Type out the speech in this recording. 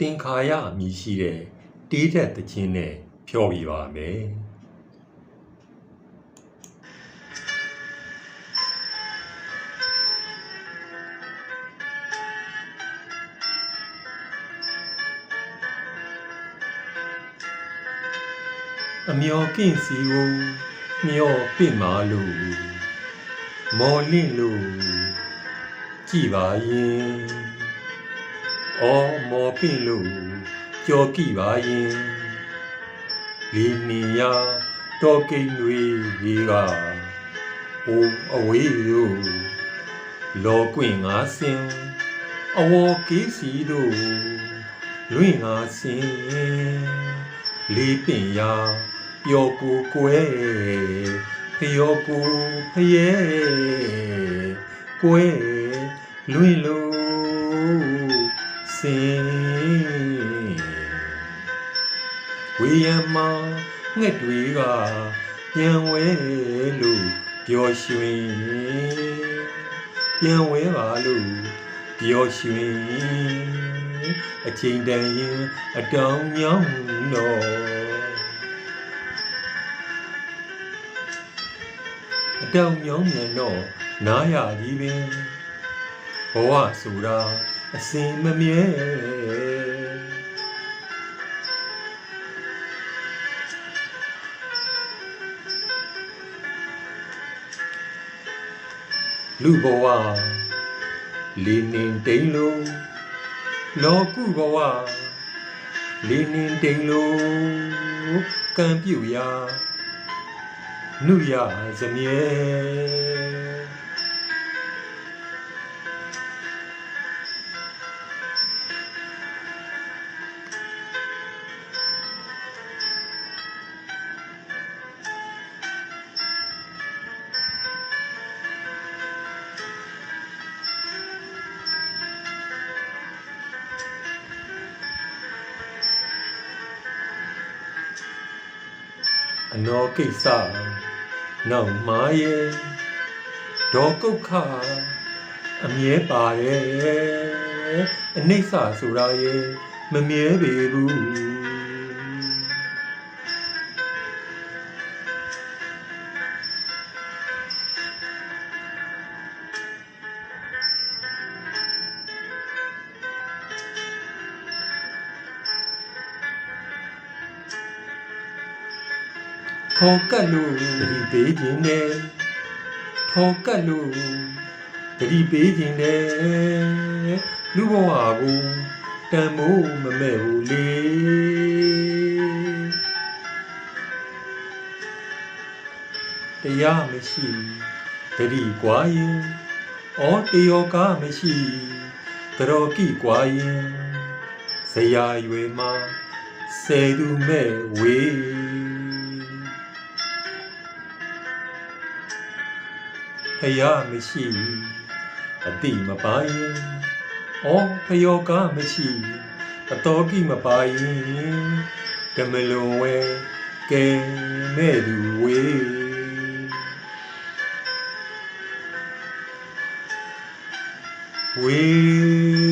တင်ခါရအမည်ရှိတဲ့တေးသက်တခြင်းနဲ့ဖြောပြပါမယ်အမျော်ကင့်စီကိုမျောပင့်မာလို့မော်လင့်လို့ကြည်ပါရင် အော်မော်ပင့်လို့ကြော်ကြည့်ပါရင်ဒီနေရတော်ကိန်းတွေကြီးကဟိုအဝေးတို့လောကွင့်ငါစင်အဝေါ်ကေးစီတို့လွင့်ငါစင်လေးပင်ရာပျော်ကိုကွယ်ဖျော်ကိုဖျဲကွယ်လွင့်လို့ စင်ဝေယမငှက်တွေကညံဝဲလို့ပျော်ရွှင်ပြန်ဝဲပါလို့ပျော်ရွှင်အချိန်တန်ရင်အတောင်ညောင်းတော့အတောင်ညောင်းမြန်တော့နားရကြီးပင်ဘဝဆိုတာ အစင်မမြဲလူဘဝလေနေတိန်လုံးလောကုဘဝလေနေတိန်လုံးကံပြုတ်ရာနုရစမြဲ အနောကိစ္စနောက်မာရဲ့ဒေါ်ကုတ်ခအမြဲပါရဲ့အနိစ္စဆိုတာရဲ့မမြဲပေဘူး ထောကတ်လို့တတိပေးခြင်းနဲ့ထောကတ်လို့တတိပေးခြင်းနဲ့လူဘဝကိုတန်မိုးမမဲ့ဘူးလေတရားမရှိတတိကွာရင်ဩတယောကမရှိတတော်ကိကွာရင်ဇရာရွယ်မှာဆယ်သူမဲ့ဝေး ဖယားမရှိအတိမပါရင်ဩဖယောကမရှိအတော်ကိမပါရင်ဓမလွန်ဝဲကဲမဲ့သူဝေးဝေး